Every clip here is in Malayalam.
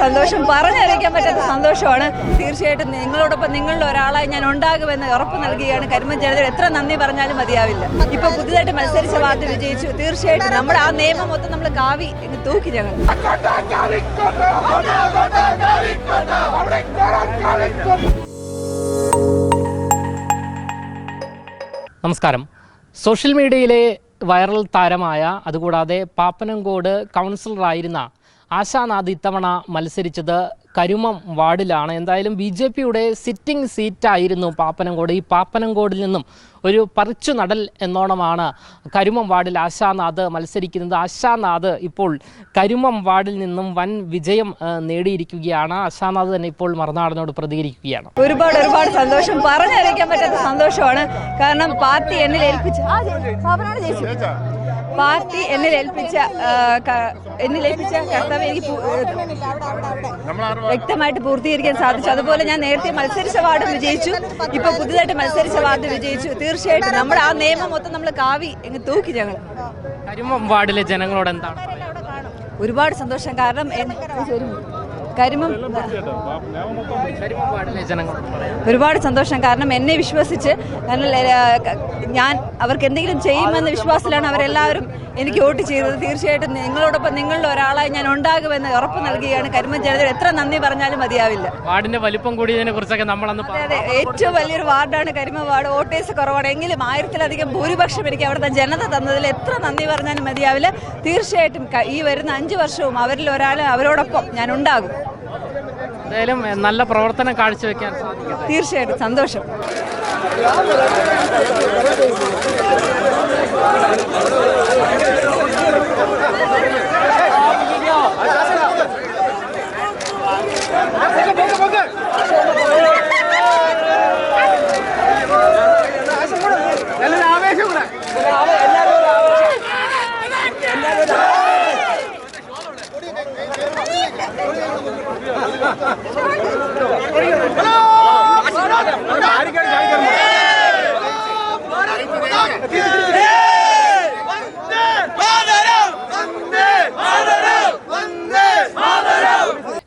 സന്തോഷം. പറഞ്ഞറിയിക്കാൻ പറ്റാത്ത സന്തോഷമാണ്. തീർച്ചയായിട്ടും നിങ്ങളോടൊപ്പം നിങ്ങളുടെ ഒരാളായി ഞാൻ ഉണ്ടാകുമെന്ന് ഉറപ്പ് നൽകുകയാണ്. കരിമൻ ജനത എത്ര നന്ദി പറഞ്ഞാലും മതിയാവില്ല. ഇപ്പൊ പുതുതായിട്ട് മത്സരിച്ച വാർത്ത വിജയിച്ചു. തീർച്ചയായിട്ടും നമ്മുടെ ആ നിയമം മൊത്തം നമ്മൾ കാവി തൂക്കി ഞങ്ങൾ. നമസ്കാരം. സോഷ്യൽ മീഡിയയിലെ വൈറൽ താരമായ അതുകൂടാതെ പാപ്പനംകോട് കൗൺസിലറായിരുന്ന ആശാനാഥ് ഇത്തവണ മത്സരിച്ചത് കരുമം വാർഡിലാണ്. എന്തായാലും ബി ജെ പിയുടെ സിറ്റിംഗ് സീറ്റായിരുന്നു പാപ്പനംകോട്. ഈ പാപ്പനംകോടിൽ നിന്നും ഒരു പറിച്ചു നടൽ എന്നോണമാണ്. കരുമം വാർഡിൽ ആശാനാഥ് മത്സരിക്കുന്നത്. ആശാനാഥ് ഇപ്പോൾ കരുമം വാർഡിൽ നിന്നും വൻ വിജയം നേടിയിരിക്കുകയാണ്. ആശാനാഥ് തന്നെ ഇപ്പോൾ മറുനാടനോട് പ്രതികരിക്കുകയാണ്. ഒരുപാട് ഒരുപാട് സന്തോഷം. പറഞ്ഞറിയിക്കാൻ പറ്റാത്ത സന്തോഷമാണ്. കാരണം പാർട്ടി എന്നിൽ ഏൽപ്പിച്ച. പാർട്ടി എന്നിൽ ഏൽപ്പിച്ച എന്നിൽ ഏൽപ്പിച്ച കർത്തവ്യം എനിക്ക് വ്യക്തമായിട്ട് പൂർത്തീകരിക്കാൻ സാധിച്ചു. അതുപോലെ ഞാൻ നേരത്തെ മത്സരിച്ച വാർഡ് വിജയിച്ചു. ഇപ്പൊ പുതുതായിട്ട് മത്സരിച്ച വാർഡ് വിജയിച്ചു. തീർച്ചയായിട്ടും. നമ്മൾ ആ നിയമം മൊത്തം നമ്മൾ കാവി ഇങ്ങ് തൂക്കി ഞങ്ങൾ കരുമം വാർഡിലെ ജനങ്ങളോട് എന്താണ്? ഒരുപാട് സന്തോഷം. കാരണം കരിമം ഒരുപാട് സന്തോഷം. കാരണം എന്നെ വിശ്വസിച്ച് കാരണം ഞാൻ അവർക്ക് എന്തെങ്കിലും ചെയ്യുമെന്ന വിശ്വാസത്തിലാണ് അവരെല്ലാവരും എനിക്ക് വോട്ട് ചെയ്തത്. തീർച്ചയായിട്ടും നിങ്ങളോടൊപ്പം നിങ്ങളിൽ ഒരാളായി ഞാൻ ഉണ്ടാകുമെന്ന് ഉറപ്പ് നൽകുകയാണ്. കരിമൻ ജനത എത്ര നന്ദി പറഞ്ഞാലും മതിയാവില്ല. വാർഡിന്റെ വലിപ്പം കൂടിയതിനെ കുറിച്ചൊക്കെ നമ്മളന്ന് അതെ ഏറ്റവും വലിയൊരു വാർഡാണ് കരിമ വാർഡ്. വോട്ടേഴ്സ് കുറവാണ്. എങ്കിലും ആയിരത്തിലധികം ഭൂരിപക്ഷം എനിക്ക് അവിടുത്തെ ജനത തന്നതിൽ എത്ര നന്ദി പറഞ്ഞാലും മതിയാവില്ല. തീർച്ചയായിട്ടും ഈ വരുന്ന അഞ്ച് വർഷവും അവരിൽ ഒരാൾ അവരോടൊപ്പം ഞാൻ ഉണ്ടാകും. എന്തായാലും നല്ല പ്രവർത്തനം കാഴ്ചവെക്കാൻ തീർച്ചയായിട്ടും. സന്തോഷം. What are you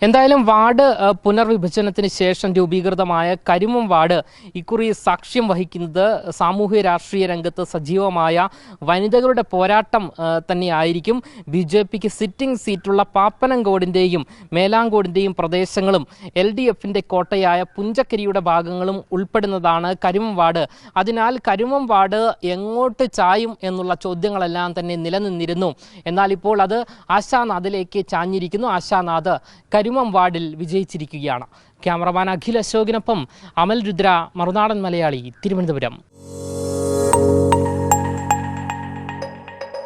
എന്തായാലും വാർഡ് പുനർവിഭജനത്തിന് ശേഷം രൂപീകൃതമായ കരിമം വാർഡ് ഇക്കുറി സാക്ഷ്യം വഹിക്കുന്നത് സാമൂഹ്യ രാഷ്ട്രീയ രംഗത്ത് സജീവമായ വനിതകളുടെ പോരാട്ടം തന്നെയായിരിക്കും. ബി ജെ പിക്ക് സിറ്റിംഗ് സീറ്റുള്ള പാപ്പനംകോടിന്റെയും മേലാങ്കോടിന്റെയും പ്രദേശങ്ങളും എൽ ഡി എഫിന്റെ കോട്ടയായ പുഞ്ചക്കരിയുടെ ഭാഗങ്ങളും ഉൾപ്പെടുന്നതാണ് കരിമം വാർഡ്. അതിനാൽ കരിമം വാർഡ് എങ്ങോട്ട് ചായും എന്നുള്ള ചോദ്യങ്ങളെല്ലാം തന്നെ നിലനിന്നിരുന്നു. എന്നാൽ ഇപ്പോൾ അത് ആശാനാഥിലേക്ക് ചാഞ്ഞിരിക്കുന്നു. ആശാനാഥ് കരിമം വാർഡിൽ വിജയിച്ചിരിക്കുകയാണ്. ക്യാമറമാൻ അഖിൽ അശോകിനൊപ്പം അമൽ രുദ്ര മറുനാടൻ മലയാളി തിരുവനന്തപുരം.